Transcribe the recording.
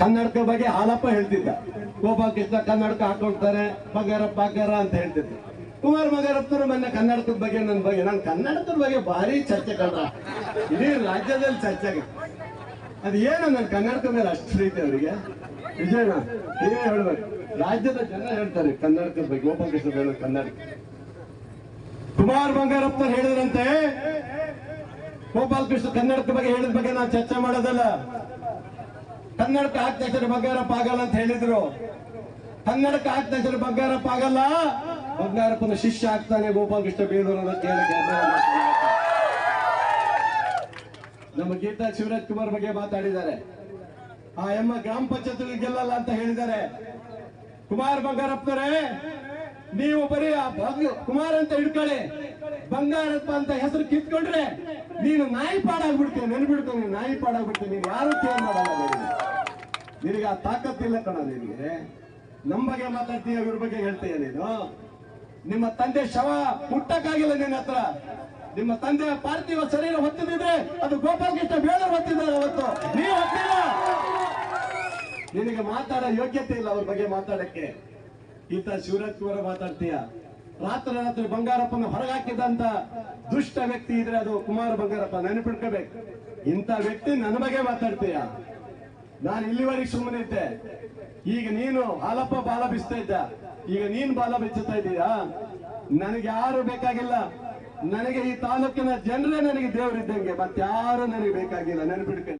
ಕನ್ನಡಕ ಬಗ್ಗೆ ಹಾಲಪ್ಪ ಹೇಳ್ತಿದ್ದ. ಗೋಪಾಲಕೃಷ್ಣ ಕನ್ನಡಕ ಹಾಕೊಳ್ತಾರೆ ಪಗಾರ ಪಗಾರ ಅಂತ ಹೇಳ್ತಿದ್ದ. ಕುಮಾರ್ ಮಗರಪ್ಪನ ಮೊನ್ನೆ ಕನ್ನಡಕದ ಬಗ್ಗೆ ನನ್ನ ಬಗ್ಗೆ, ನಾನು ಕನ್ನಡಕದ ಬಗ್ಗೆ ಭಾರಿ ಚರ್ಚೆ ಕಂಡ್ರ ಇಡೀ ರಾಜ್ಯದಲ್ಲಿ ಚರ್ಚೆ. ಅದು ಏನು ನನ್ನ ಕನ್ನಡಕದ ಮೇಲೆ ಅಷ್ಟು ಪ್ರೀತಿ ಅವರಿಗೆ? ವಿಜಯಣ್ಣ, ನೀವೇ ಹೇಳ್ಬೇಕು. ರಾಜ್ಯದ ಜನ ಹೇಳ್ತಾರೆ ಕನ್ನಡಕದ ಬಗ್ಗೆ ಗೋಪಾಲಕೃಷ್ಣ ಕನ್ನಡಕ ಕುಮಾರ್ ಬಂಗಾರಪ್ಪರು ಹೇಳಿದ್ರಂತೆ ಗೋಪಾಲಕೃಷ್ಣ ಕನ್ನಡದ ಬಗ್ಗೆ ಹೇಳಿದ ಬಗ್ಗೆ ನಾವು ಚರ್ಚೆ ಮಾಡೋದಲ್ಲ. ಕನ್ನಡಕ್ಕೆ ಆಗ್ತಾಯಿದ್ರೆ ಬಂಗಾರ ಆಗಲ್ಲ ಅಂತ ಹೇಳಿದ್ರು. ಕನ್ನಡಕ್ಕೆ ಆಗ್ತಾಯಿದ್ರೆ ಬಂಗಾರ ಆಗಲ್ಲ ಬಂಗಾರಪ್ಪನ ಶಿಷ್ಯ ಆಗ್ತಾನೆ ಗೋಪಾಲಕೃಷ್ಣ ಬೇಲೂರು ಅಂತ ನಮ್ಮ ಗೀತಾ ಶಿವರಾಜ್ ಕುಮಾರ್ ಬಗ್ಗೆ ಮಾತಾಡಿದ್ದಾರೆ. ಆ ಎಮ್ಮ ಗ್ರಾಮ ಪಂಚಾಯತ್ ಗೆಲ್ಲಲ್ಲ ಅಂತ ಹೇಳಿದ್ದಾರೆ. ಕುಮಾರ್ ಬಂಗಾರಪ್ಪನವರೇ ನೀವು ಬರೀ ಕುಮಾರ್ ಅಂತ ಹಿಡ್ಕೊಳ್ಳಿ. ಬಂಗಾರಪ್ಪ ಅಂತ ಹೆಸರು ಕಿತ್ಕೊಂಡ್ರೆ ನೀನು ನಾಯಿ ಪಾಡಾಗ್ಬಿಡ್ತೀನಿ ನೆನ್ಬಿಡ್ತೀನಿ ನೀನು ನಾಯಿ ಪಾಡಾಗ್ಬಿಡ್ತೀನಿ ನೀನು ಯಾರು ಕೇರ್ ಮಾಡಲ್ಲ ನಿನಗೆ. ಆ ಆ ತಾಕತ್ತಿಲ್ಲ ಕಣ ನಿನಗೆ. ನಮ್ಮ ಬಗ್ಗೆ ಮಾತಾಡ್ತೀಯ ಇವ್ರ ಬಗ್ಗೆ ಹೇಳ್ತೀಯ ನೀನು? ನಿಮ್ಮ ತಂದೆ ಶವ ಮುಟ್ಟಕ್ಕಾಗಿಲ್ಲ ನಿನ್ನ ಹತ್ರ. ನಿಮ್ಮ ತಂದೆ ಪಾರ್ಥಿವ ಶರೀರ ಹೊತ್ತಿದ್ರೆ ಅದು ಗೋಪಾಲಕೃಷ್ಣ ಬೇಡ ಹೊತ್ತಿದ್ದಾರೆ ಅವತ್ತು. ನೀವು ಹೊತ್ತಿಲ್ಲ. ನಿನಗೆ ಮಾತಾಡೋ ಯೋಗ್ಯತೆ ಇಲ್ಲ ಅವ್ರ ಬಗ್ಗೆ ಮಾತಾಡಕ್ಕೆ. ಈತ ಶಿವರಾಜ್ ಕುಮಾರ ಮಾತಾಡ್ತೀಯ? ರಾತ್ರಿ ರಾತ್ರಿ ಬಂಗಾರಪ್ಪನ ಹೊರಗಾಕಿದಂತ ದುಷ್ಟ ವ್ಯಕ್ತಿ ಇದ್ರೆ ಅದು ಕುಮಾರ ಬಂಗಾರಪ್ಪ ನೆನಪಿಡ್ಕೋಬೇಕು ಇಂಥ ವ್ಯಕ್ತಿ ನನ್ನ ಬಗ್ಗೆ ಮಾತಾಡ್ತೀಯ? ನಾನು ಇಲ್ಲಿವರೆಗೆ ಸುಮ್ಮನೆ ಇದ್ದೆ. ಈಗ ನೀನು ಹಾಲಪ್ಪ ಬಾಲ ಬಿಸ್ತಾ ಇದ್ದ. ಈಗ ನೀನ್ ಬಾಲ ಬಿಚ್ಚುತ್ತಾ ಇದ್ದೀಯಾ? ನನಗೆ ಯಾರು ಬೇಕಾಗಿಲ್ಲ. ನನಗೆ ಈ ತಾಲೂಕಿನ ಜನರೇ ನನಗೆ ದೇವರಿದ್ದಂಗೆ. ಮತ್ತಾರು ನನಗೆ ಬೇಕಾಗಿಲ್ಲ. ನೆನಪಿಡ್ಕೊಂಡು